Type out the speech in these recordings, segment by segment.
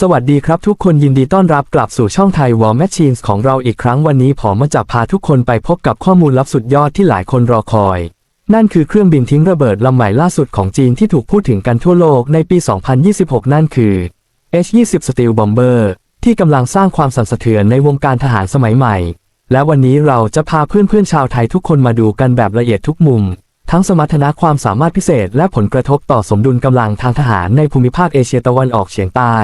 สวัสดีครับทุกคนยินดีต้อนรับกลับสู่ช่องไทย War Machines ของเราอีกครั้งวันนี้ผมมาจะพาทุกคนไปพบกับข้อมูลลับสุดยอดที่หลายคนรอคอย นั่นคือเครื่องบินทิ้งระเบิดลำใหม่ล่าสุดของจีนที่ถูกพูดถึงกันทั่วโลกในปี 2026 นั่นคือ H-20 Steel Bomber ที่กำลังสร้างความสั่นสะเทือนในวงการทหารสมัยใหม่ และวันนี้เราจะพาเพื่อนๆชาวไทยทุกคนมาดูกันแบบละเอียดทุกมุม ทั้งสมรรถนะความสามารถพิเศษ และผลกระทบต่อสมดุลกำลังทางทหารในภูมิภาคเอเชียตะวันออกเฉียงใต้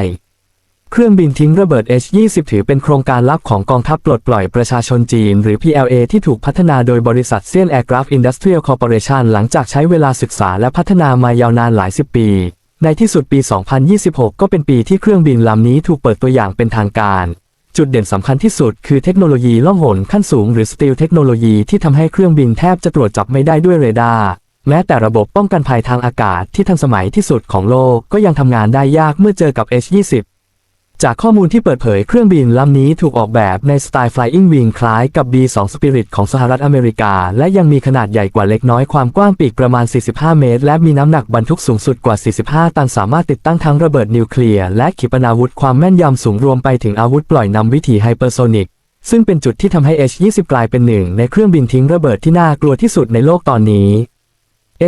เครื่องบินทิ้งระเบิด H-20 ถือเป็นโครงการลับของกองทัพปลดปล่อยประชาชนจีน หรือ PLA ที่ถูกพัฒนาโดยบริษัทเซียนแอร์กราฟอินดัสเทรียลคอร์ปอเรชันหลังจากใช้เวลาศึกษาและพัฒนามายาวนานหลายสิบปี ในที่สุดปี 2026 ก็เป็นปีที่เครื่องบินลำนี้ถูกเปิดตัวอย่างเป็นทางการ จุดเด่นสำคัญที่สุดคือเทคโนโลยีล่องหนขั้นสูงหรือสตีลเทคโนโลยีที่ทำให้เครื่องบินแทบจะตรวจจับไม่ได้ด้วยเรดาร์แม้แต่ระบบป้องกันภัยทางอากาศที่ทันสมัยที่สุดของโลกก็ยังทำงานได้ยากเมื่อเจอกับ H-20 จากข้อมูลที่เปิดเผยเครื่องบินลำนี้ถูกออกแบบในสไตล์ Flying Wing คล้ายกับ B2 Spirit ของสหรัฐอเมริกา และยังมีขนาดใหญ่กว่าเล็กน้อยความกว้างปีกประมาณ 45 เมตร และมีน้ำหนักบรรทุกสูงสุดกว่า 45 ตันสามารถติดตั้งทั้งระเบิดนิวเคลียร์และขีปนาวุธความแม่นยำสูงรวมไปถึงอาวุธปล่อยนำวิถีไฮเปอร์โซนิกซึ่งเป็นจุดที่ทำให้ H-20 กลายเป็นหนึ่งในเครื่องบินทิ้งระเบิดที่น่ากลัวที่สุดในโลกตอนนี้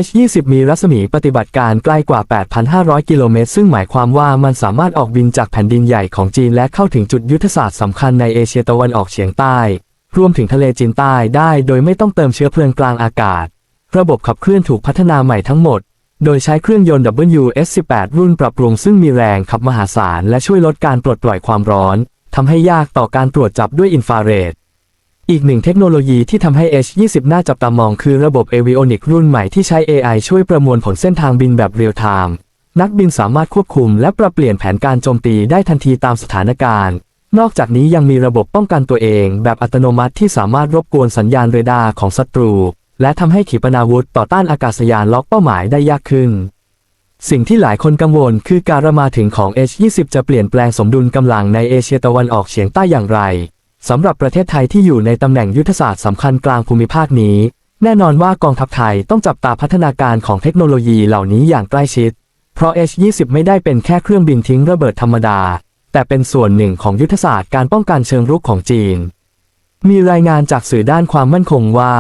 H-20 มีรัศมีปฏิบัติการใกล้กว่า 8,500 กิโลเมตร ซึ่งหมายความว่ามันสามารถออกบินจากแผ่นดินใหญ่ของจีนและเข้าถึงจุดยุทธศาสตร์สำคัญในเอเชียตะวันออกเฉียงใต้ รวมถึงทะเลจีนใต้ได้โดยไม่ต้องเติมเชื้อเพลิงกลางอากาศ ระบบขับเคลื่อนถูกพัฒนาใหม่ทั้งหมด โดยใช้เครื่องยนต์ WS18 รุ่นปรับปรุงซึ่งมีแรงขับมหาศาลและช่วยลดการปลดปล่อยความร้อนทำให้ยากต่อการตรวจจับด้วยอินฟราเรด อีกหนึ่งเทคโนโลยีที่ทำให้ H20 น่าจับตามองคือระบบ Avionic รุ่นใหม่ที่ใช้ AI ช่วยประมวลผลเส้นทางบินแบบเรียลไทม์นักบินสามารถควบคุมและปรับเปลี่ยนแผนการโจมตีได้ทันทีตามสถานการณ์ นอกจากนี้ยังมีระบบป้องกันตัวเอง แบบอัตโนมัติที่สามารถรบกวนสัญญาณเรดาร์ของศัตรู และทำให้ขีปนาวุธต่อต้านอากาศยานล็อกเป้าหมายได้ยากขึ้น สิ่งที่หลายคนกังวลคือการมาถึงของ H20 จะเปลี่ยนแปลงสมดุลกำลังในเอเชียตะวันออกเฉียงใต้อย่างไร สำหรับประเทศไทยที่อยู่ในตำแหน่งยุทธศาสตร์สำคัญกลางภูมิภาคนี้ แน่นอนว่ากองทัพไทยต้องจับตาพัฒนาการของเทคโนโลยีเหล่านี้อย่างใกล้ชิด เพราะ H20 ไม่ได้เป็นแค่เครื่องบินทิ้งระเบิดธรรมดา แต่เป็นส่วนหนึ่งของยุทธศาสตร์การป้องกันเชิงรุกของจีน มีรายงานจากสื่อด้านความมั่นคงว่า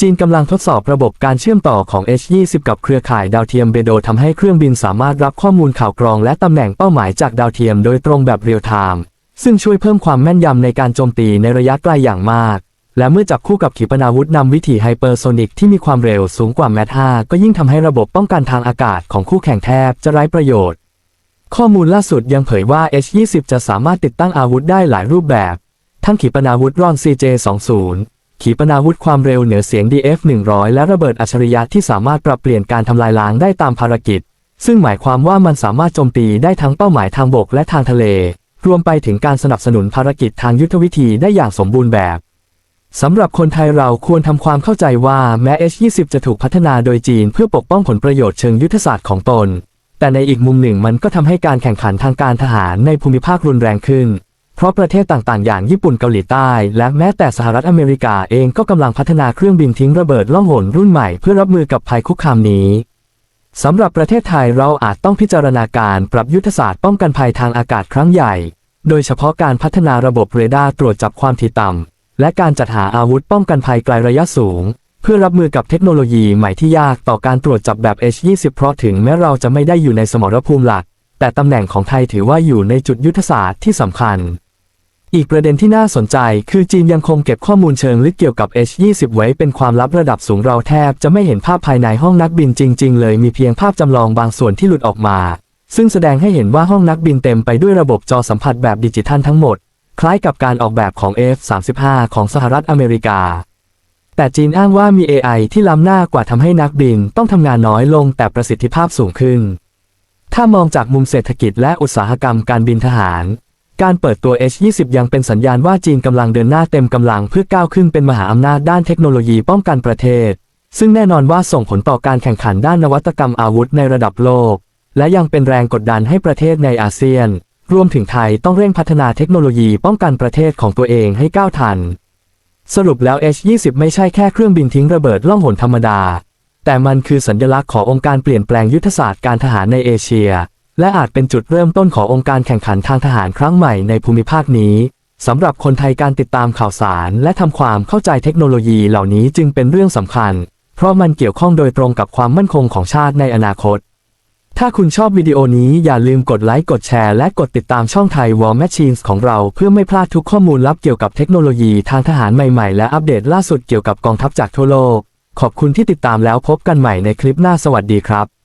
จีนกำลังทดสอบระบบการเชื่อมต่อของ H20 กับเครือข่ายดาวเทียมเบโดทำให้เครื่องบินสามารถรับข้อมูลข่าวกรองและตำแหน่งเป้าหมายจากดาวเทียมโดยตรงแบบเรียลไทม์ ซึ่งช่วยเพิ่มความแม่นยำในการโจมตีในระยะไกลอย่างมาก และเมื่อจับคู่กับขีปนาวุธนำวิถีไฮเปอร์โซนิกที่มีความเร็วสูงกว่าแมท5ก็ยิ่งทำให้ระบบป้องกันทางอากาศของคู่แข่งแทบจะไร้ประโยชน์ ข้อมูลล่าสุดยังเผยว่า H20 จะสามารถติดตั้งอาวุธได้หลายรูปแบบ ทั้งขีปนาวุธรอน CJ20 ขีปนาวุธความเร็วเหนือเสียง DF100 และระเบิดอัจฉริยะที่สามารถปรับเปลี่ยนการทำลายล้างได้ตามภารกิจ ซึ่งหมายความว่ามันสามารถโจมตีได้ทั้งเป้าหมายทางบกและทางทะเล รวมไปถึงการสนับสนุนภารกิจทางยุทธวิธีได้อย่างสมบูรณ์แบบสำหรับคนไทยเราควรทำความเข้าใจว่าแม้ H20 จะถูกพัฒนาโดยจีนเพื่อปกป้องผลประโยชน์เชิงยุทธศาสตร์ของตน แต่ในอีกมุมหนึ่งมันก็ทำให้การแข่งขันทางการทหารในภูมิภาครุนแรงขึ้น เพราะประเทศต่างๆ อย่างญี่ปุ่นเกาหลีใต้ และแม้แต่สหรัฐอเมริกาเองก็กำลังพัฒนาเครื่องบินทิ้งระเบิดล่องหนรุ่นใหม่เพื่อรับมือกับภัยคุกคามนี้สำหรับประเทศไทยเราอาจต้องพิจารณาการปรับยุทธศาสตร์ป้องกันภัยทางอากาศครั้งใหญ่ โดยเฉพาะการพัฒนาระบบเรดาร์ตรวจจับความถี่ต่ำ และการจัดหาอาวุธป้องกันภัยไกลระยะสูง เพื่อรับมือกับเทคโนโลยีใหม่ที่ยากต่อการตรวจจับแบบ H20 เพราะถึงแม้เราจะไม่ได้อยู่ในสมรภูมิหลัก แต่ตำแหน่งของไทยถือว่าอยู่ในจุดยุทธศาสตร์ที่สำคัญ อีกประเด็นที่น่าสนใจ คือจีนยังคงเก็บข้อมูลเชิงลึกเกี่ยวกับ H20 ไว้เป็นความลับระดับสูงเราแทบจะไม่เห็นภาพภายในห้องนักบินจริง ๆ เลยมีเพียงภาพจำลองบางส่วนที่หลุดออกมา ซึ่งแสดงให้เห็นว่าห้องนักบินเต็มไปด้วยระบบจอสัมผัสแบบดิจิทัลทั้งหมด คล้ายกับการออกแบบของ F-35 ของสหรัฐอเมริกา แต่จีนอ้างว่ามี AI ที่ล้ำหน้ากว่าทำให้นักบินต้องทำงานน้อยลงแต่ประสิทธิภาพสูงขึ้น ถ้ามองจากมุมเศรษฐกิจและอุตสาหกรรมการบินทหาร การเปิดตัว H20 ยังเป็นสัญญาณว่าจีนกำลังเดินหน้าเต็มกำลังเพื่อก้าวขึ้นเป็นมหาอำนาจด้านเทคโนโลยีป้องกันประเทศ ซึ่งแน่นอนว่าส่งผลต่อการแข่งขันด้านนวัตกรรมอาวุธในระดับโลก และยังเป็นแรงกดดันให้ประเทศในอาเซียน รวมถึงไทยต้องเร่งพัฒนาเทคโนโลยีป้องกันประเทศของตัวเองให้ก้าวทัน สรุปแล้ว H20 ไม่ใช่แค่เครื่องบินทิ้งระเบิดล่องหนธรรมดา แต่มันคือสัญลักษณ์ขององค์การเปลี่ยนแปลงยุทธศาสตร์การทหารในเอเชีย และอาจเป็นจุดเริ่มต้นขององค์การแข่งขันทางทหารครั้งใหม่ในภูมิภาคนี้สำหรับคนไทยการติดตามข่าวสารและทำความเข้าใจเทคโนโลยีเหล่านี้จึงเป็นเรื่องสำคัญ เพราะมันเกี่ยวข้องโดยตรงกับความมั่นคงของชาติในอนาคต ถ้าคุณชอบวิดีโอนี้อย่าลืมกดไลค์กดแชร์และกดติดตามช่องไทย War Machines ของเราเพื่อไม่พลาดทุกข้อมูลลับเกี่ยวกับเทคโนโลยีทางทหารใหม่ๆ และอัปเดตล่าสุดเกี่ยวกับกองทัพจากทั่วโลก ขอบคุณที่ติดตามแล้วพบกันใหม่ในคลิปหน้าสวัสดีครับ